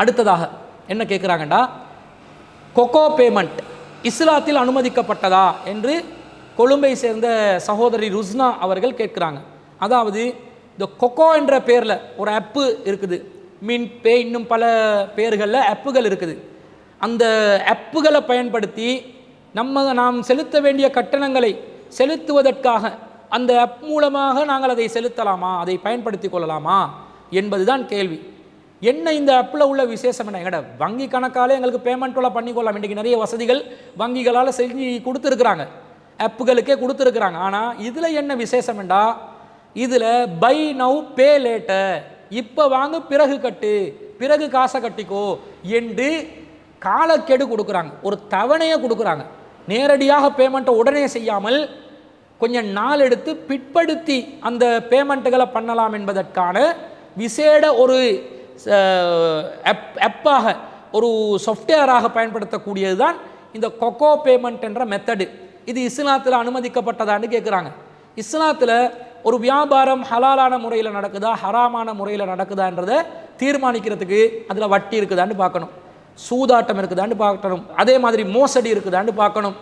அடுத்ததாக என்ன கேட்குறாங்கண்டா? கொக்கோ பேமெண்ட் இஸ்லாத்தில் அனுமதிக்கப்பட்டதா? என்று கொழும்பை சேர்ந்த சகோதரி ருஸ்னா அவர்கள் கேட்குறாங்க. அதாவது இந்த கொக்கோ என்ற பேரில் ஒரு ஆப்பு இருக்குது. மீன் பே இன்னும் பல பேர்களில் ஆப்புகள் இருக்குது. அந்த ஆப்புகளை பயன்படுத்தி நம்ம நாம் செலுத்த வேண்டிய கட்டணங்களை செலுத்துவதற்காக அந்த ஆப் மூலமாக நாங்கள் அதை செலுத்தலாமா? அதை பயன்படுத்தி கொள்ளலாமா? என்பதுதான் கேள்வி. என்ன இந்த ஆப்பில் உள்ள விசேஷம் என்ன? எங்கட வங்கி கணக்காலே எங்களுக்கு பேமெண்ட்டோட பண்ணிக்கொள்ளலாம். இன்றைக்கி நிறைய வசதிகள் வங்கிகளால் செஞ்சு கொடுத்துருக்குறாங்க. ஆப்புகளுக்கே கொடுத்துருக்குறாங்க. ஆனால் இதில் என்ன விசேஷம்டா இதில் பை நவ் பே லேட்டர் இப்போ வாங்க பிறகு கட்டு. பிறகு காசை கட்டிக்கோ என்று காலக்கெடு கொடுக்குறாங்க. ஒரு தவணையை கொடுக்குறாங்க. நேரடியாக பேமெண்ட்டை உடனே செய்யாமல் கொஞ்சம் நாள் எடுத்து பிற்படுத்தி அந்த பேமெண்ட்டுகளை பண்ணலாம் என்பதற்கான விசேட ஒரு ஆப்பாக ஒரு சாஃப்ட்வேராக பயன்படுத்தக்கூடியது தான் இந்த கொக்கோ பேமெண்ட் என்ற மெத்தடு இது இஸ்லாத்தில் அனுமதிக்கப்பட்டதான்னு கேட்குறாங்க இஸ்லாத்தில் ஒரு வியாபாரம் ஹலாலான முறையில் நடக்குதா ஹராமான முறையில் நடக்குதான்றதை தீர்மானிக்கிறதுக்கு அதில் வட்டி இருக்குதான்னு பார்க்கணும். சூதாட்டம் இருக்குதான்னு பார்க்கணும். அதே மாதிரி மோசடி இருக்குதான்னு பார்க்கணும்.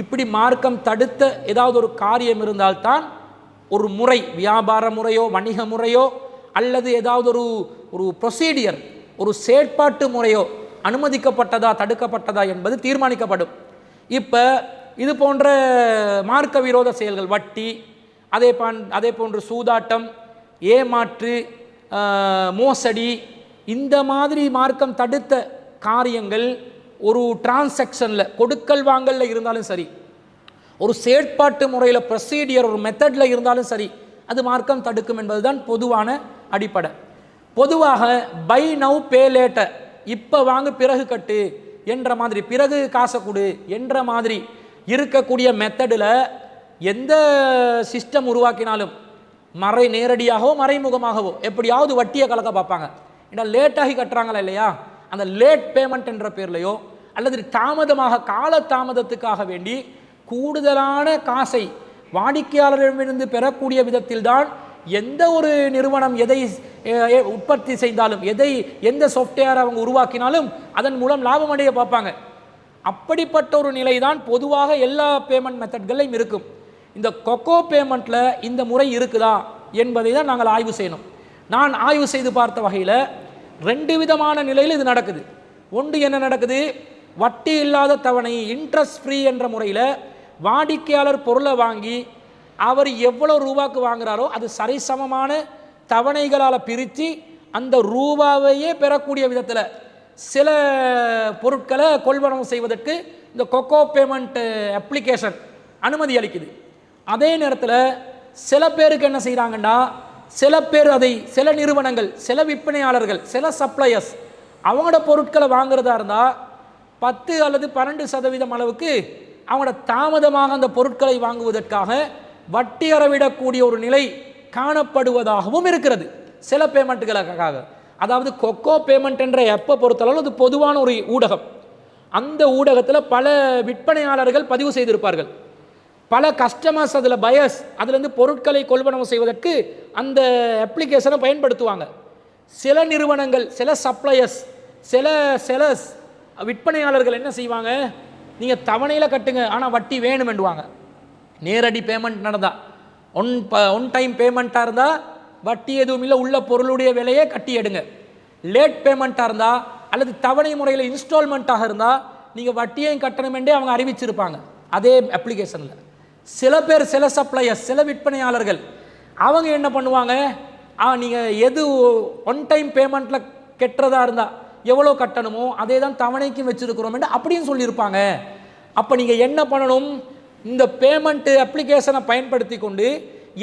இப்படி மார்க்கம் தடுத்த ஏதாவது ஒரு காரியம் இருந்தால்தான் ஒரு முறை வியாபார முறையோ வணிக முறையோ அல்லது ஏதாவது ஒரு ஒரு ப்ரொசீடியர் ஒரு செயற்பாட்டு முறையோ அனுமதிக்கப்பட்டதா தடுக்கப்பட்டதா என்பது தீர்மானிக்கப்படும். இப்போ இது போன்ற மார்க்க விரோத செயல்கள் வட்டி அதே பான் அதே போன்று சூதாட்டம் ஏமாற்று மோசடி இந்த மாதிரி மார்க்கம் தடுத்த காரியங்கள் ஒரு டிரான்சாக்ஷனில் கொடுக்கல் வாங்கலில் இருந்தாலும் சரி ஒரு செயற்பாட்டு முறையில் ப்ரொசீடியர் ஒரு மெத்தடில் இருந்தாலும் சரி அது மார்க்கம் தடுக்கும் என்பதுதான் பொதுவான அடிப்படை. பொதுவாக பை நவ் பே லேட்டர் இப்போ வாங்க பிறகு கட்டு என்ற மாதிரி பிறகு காசை கொடு என்ற மாதிரி இருக்கக்கூடிய மெத்தடில் எந்த சிஸ்டம் உருவாக்கினாலும் மறை நேரடியாகவோ மறைமுகமாகவோ எப்படியாவது வட்டியை கலக்க பார்ப்பாங்க. ஏன்னா லேட்டாகி கட்டுறாங்களா இல்லையா? அந்த லேட் பேமெண்ட் என்ற பேர்லையோ அல்லது தாமதமாக கால தாமதத்துக்காக வேண்டி கூடுதலான காசை வாடிக்கையாளரிடமிருந்து பெறக்கூடிய விதத்தில்தான் எந்த ஒரு நிறுவனம் எதை உற்பத்தி செய்தாலும் எதை எந்த சாஃப்ட்வேர் அவங்க உருவாக்கினாலும் அதன் மூலம் லாபம் அடைய பார்ப்பாங்க. அப்படிப்பட்ட ஒரு நிலை தான் பொதுவாக எல்லா பேமெண்ட் மெத்தட்களையும் இருக்கும். இந்த கொக்கோ பேமெண்ட்டில் இந்த முறை இருக்குதா என்பதை தான் நாங்கள் ஆய்வு செய்யணும். நான் ஆய்வு செய்து பார்த்த வகையில் ரெண்டு விதமான நிலையில் இது நடக்குது. ஒன்று என்ன நடக்குது? வட்டி இல்லாத தவணை இன்ட்ரெஸ்ட் ஃப்ரீ என்ற முறையில் வாடிக்கையாளர் பொருளை வாங்கி அவர் எவ்வளோ ரூபாக்கு வாங்குறாரோ அது சரிசமமான தவணைகளால் பிரித்து அந்த ரூபாவையே பெறக்கூடிய விதத்தில் சில பொருட்களை கொள்வனவு செய்வதற்கு இந்த கொக்கோ பேமெண்ட் அப்ளிகேஷன் அனுமதி அளிக்குது. அதே நேரத்தில் சில பேருக்கு என்ன செய்கிறாங்கன்னா சில பேர் அதை சில நிறுவனங்கள் சில விற்பனையாளர்கள் சில சப்ளையர்ஸ் அவங்களோட பொருட்களை வாங்குறதா இருந்தால் பத்து அல்லது பன்னெண்டு சதவீதம் அளவுக்கு அவங்களோட தாமதமாக அந்த பொருட்களை வாங்குவதற்காக வட்டி அறவிடக்கூடிய ஒரு நிலை காணப்படுவதாகவும் இருக்கிறது. சில பேமெண்ட்டுகளுக்காக. அதாவது கொக்கோ பேமெண்ட் என்ற எப்போ பொறுத்தளவு அது பொதுவான ஒரு ஊடகம். அந்த ஊடகத்தில் பல விற்பனையாளர்கள் பதிவு செய்திருப்பார்கள். பல கஸ்டமர்ஸ் அதில் பயஸ் அதுலேருந்து பொருட்களை கொள்வனவு செய்வதற்கு அந்த அப்ளிகேஷனை பயன்படுத்துவாங்க. சில நிறுவனங்கள் சில சப்ளையர்ஸ் சில செலர்ஸ் விற்பனையாளர்கள் என்ன செய்வாங்க? நீங்கள் தவணையில் கட்டுங்க ஆனால் வட்டி வேணுமென்றுவாங்க நேரடி பேமெண்ட் நடந்தா. ஒன் ப ஒன் டைம் பேமெண்ட்டாக இருந்தால் வட்டி எதுவும் இல்லை உள்ள பொருளுடைய விலையே கட்டி எடுங்க. லேட் பேமெண்ட்டாக இருந்தால் அல்லது தவணை முறையில் இன்ஸ்டால்மெண்ட்டாக இருந்தால் நீங்கள் வட்டியையும் கட்டணுமென்றே அவங்க அறிவிச்சிருப்பாங்க. அதே அப்ளிகேஷனில் சில பேர் சில சப்ளையர்ஸ் சில விற்பனையாளர்கள் அவங்க என்ன பண்ணுவாங்க? ஆ நீங்கள் எது ஒன் டைம் பேமெண்ட்டில் கெட்டுறதா இருந்தால் எவ்வளோ கட்டணுமோ அதே தான் தவணைக்கும் வச்சுருக்கிறோம் அப்படின்னு சொல்லியிருப்பாங்க. அப்போ நீங்கள் என்ன பண்ணணும்? இந்த பேமெண்ட் அப்ளிகேஷனை பயன்படுத்தி கொண்டு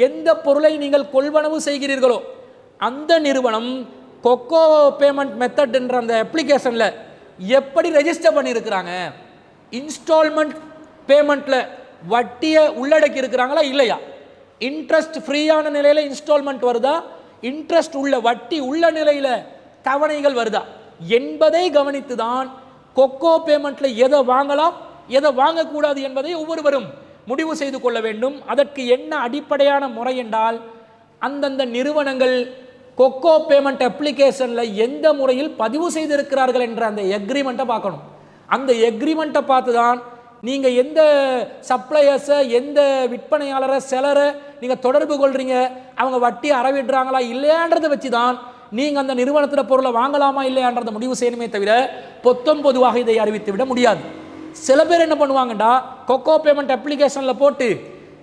எந்த பொருளை நீங்கள் கொள்வனவு செய்கிறீர்களோ அந்த நிறுவனம் கொக்கோ பேமெண்ட் மெத்தட் என்ற அந்த அப்ளிகேஷனில் எப்படி ரெஜிஸ்டர் பண்ணியிருக்கிறாங்க இன்ஸ்டால்மெண்ட் பேமெண்ட்டில் வட்டியை உள்ளடக்கி இருக்கிறாங்களா இல்லையா? இன்ட்ரெஸ்ட் ஃப்ரீயான நிலையில் இன்ஸ்டால்மெண்ட் வருதா? இன்ட்ரெஸ்ட் உள்ள வட்டி உள்ள நிலையில் தவணைகள் வருதா? என்பதை கவனித்து தான் கொக்கோ பேமெண்ட்டில் எதை வாங்கலாம்? எதை வாங்கக்கூடாது என்பதை ஒவ்வொருவரும் முடிவு செய்து கொள்ள வேண்டும். அதற்கு என்ன அடிப்படையான முறை என்றால் அந்தந்த நிறுவனங்கள் கொக்கோ பேமெண்ட் அப்ளிகேஷனில் எந்த முறையில் பதிவு செய்திருக்கிறார்கள் என்ற அந்த எக்ரிமெண்ட்டை பார்க்கணும். அந்த எக்ரிமெண்ட்டை பார்த்து தான் நீங்கள் எந்த சப்ளையர்ஸை எந்த விற்பனையாளரை செலரை நீங்கள் தொடர்பு கொள்கிறீங்க அவங்க வட்டி அறவிடுறாங்களா இல்லையான்றதை வச்சு தான் நீங்கள் அந்த நிறுவனத்தில் பொருளை வாங்கலாமா இல்லையான்றதை முடிவு செய்யணுமே தவிர பொத்தம் பொதுவாக இதை அறிவித்து விட முடியாது. சில பேர் என்ன பண்ணுவாங்கடா கொக்கோ பேமெண்ட் அப்ளிகேஷனில் போட்டு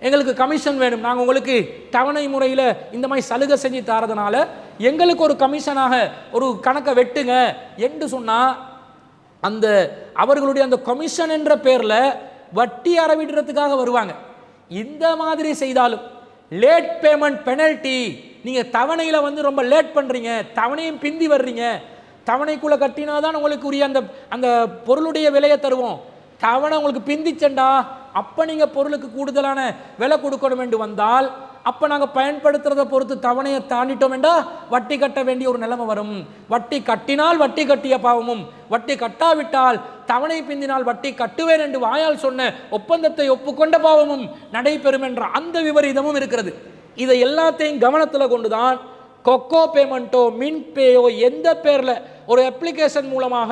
எங்களுக்கு கமிஷன் வேணும். நாங்கள் உங்களுக்கு தவணை முறையில் இந்த மாதிரி சலுகை செஞ்சு தரதுனால எங்களுக்கு ஒரு கமிஷனாக ஒரு கணக்கை வெட்டுங்க என்று சொன்னால் அந்த அவர்களுடைய அந்த கமிஷன் என்ற பேரில் வட்டி அறவிடுறதுக்காக வருவாங்க. இந்த மாதிரி செய்தாலும் லேட் பேமெண்ட் பெனல்ட்டி நீங்கள் தவணையில் வந்து ரொம்ப லேட் பண்ணுறீங்க தவணையும் பிந்தி வர்றீங்க தவணைக்குள்ளே கட்டினா தான் உங்களுக்கு உரிய அந்த அந்த பொருளுடைய விலையை தருவோம். தவணை உங்களுக்கு பிந்திச்சண்டா அப்போ நீங்கள் பொருளுக்கு கூடுதலான விலை கொடுக்கணும் என்று வந்தால் அப்போ நாங்கள் பயன்படுத்துறதை பொறுத்து தவணையை தாண்டிட்டோம் என்றால் வட்டி கட்ட வேண்டிய ஒரு நிலைமை வரும். வட்டி கட்டினால் வட்டி கட்டிய பாவமும் வட்டி கட்டாவிட்டால் தவணை பிந்தினால் வட்டி கட்டுவேன் என்று வாயால் சொன்ன ஒப்பந்தத்தை ஒப்புக்கொண்ட பாவமும் நடைபெறும் என்ற அந்த விபரீதமும் இருக்கிறது. இதை எல்லாத்தையும் கவனத்தில் கொண்டுதான் கொக்கோ பேமெண்ட்டோ மின் பேயோ எந்த பேரில் ஒரு அப்ளிகேஷன் மூலமாக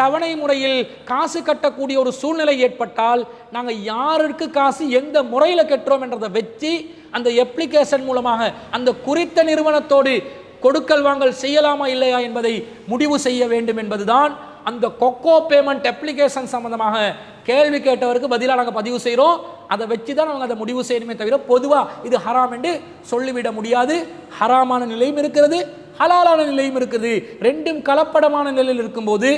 தவணை முறையில் காசு கட்டக்கூடிய ஒரு சூழ்நிலை ஏற்பட்டால் நாங்கள் யாருக்கு காசு எந்த முறையில் கட்டுறோம் என்றதை வச்சு அந்த எப்ளிகேஷன் மூலமாக அந்த குறித்த நிறுவனத்தோடு கொடுக்கல் வாங்கல் செய்யலாமா இல்லையா என்பதை முடிவு செய்ய வேண்டும் என்பதுதான் அந்த கொக்கோ பேமெண்ட் அப்ளிகேஷன் சம்பந்தமாக கேள்வி கேட்டவருக்கு பதிலாக நாங்கள் பதிவு செய்கிறோம் அதை வச்சு தான் நாங்கள் அதை முடிவு செய்யணுமே தவிர பொதுவாக இது ஹராம் என்று சொல்லிவிட முடியாது. ஹராமான நிலையும் இருக்கிறது. ஹலாலான நிலையும் இருக்குது. ரெண்டும் கலப்படமான நிலையில் இருக்கும்போது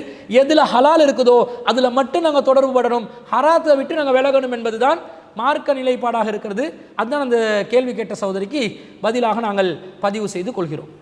எதில் ஹலால் இருக்குதோ அதில் மட்டும் நாங்கள் தொடர்பு படணும். ஹராத்தை விட்டு நாங்கள் விலகணும் என்பதுதான் மார்க்க நிலைப்பாடாக இருக்கிறது. அதுதான் அந்த கேள்வி கேட்ட சகோதரிக்கு பதிலாக நாங்கள் பதிவு செய்து கொள்கிறோம்.